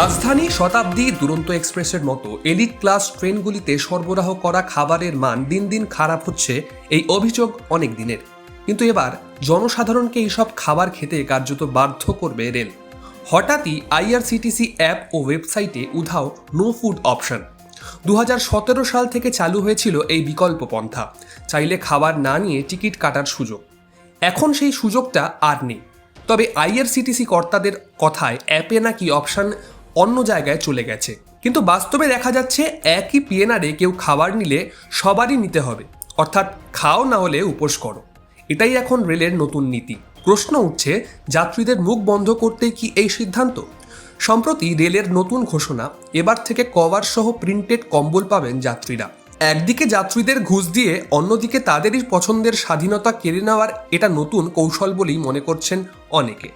রাজধানী শতাব্দী দুরন্ত এক্সপ্রেসের মতো এলিট ক্লাস ট্রেনগুলিতে সরবরাহ করা খাবারের মান দিন দিন খারাপ হচ্ছে, এই অভিযোগ অনেক দিনের। কিন্তু এবার জনসাধারণকে এইসব খাবার খেতে কার্যত বাধ্য করবে রেল। হঠাৎই আইআরসিটিসি অ্যাপ ও ওয়েবসাইটে উধাও নো ফুড অপশন। দু হাজার সতেরো সাল থেকে চালু হয়েছিল এই বিকল্প পন্থা। চাইলে খাবার না নিয়ে টিকিট কাটার সুযোগ। এখন সেই সুযোগটা আর নেই। তবে আইআরসিটিসি কর্তাদের কথায় অ্যাপে নাকি অপশন অন্য জায়গায় চলে গেছে। কিন্তু বাস্তবে দেখা যাচ্ছে একই পিএনআরে কেউ খাবার নিলে সবারই নিতে হবে। অর্থাৎ খাও না হলে উপোস করো। এটাই এখন রেলের নতুন নীতি। প্রশ্ন উঠছে, যাত্রীদের মুখ বন্ধ করতেই কি এই সিদ্ধান্ত? সম্প্রতি রেলের নতুন ঘোষণা, এবার থেকে কভার সহ প্রিন্টেড কম্বল পাবেন যাত্রীরা। একদিকে যাত্রীদের ঘুষ দিয়ে, অন্যদিকে তাদেরই পছন্দের স্বাধীনতা কেড়ে নেওয়ার এটা নতুন কৌশল বলেই মনে করছেন অনেকে।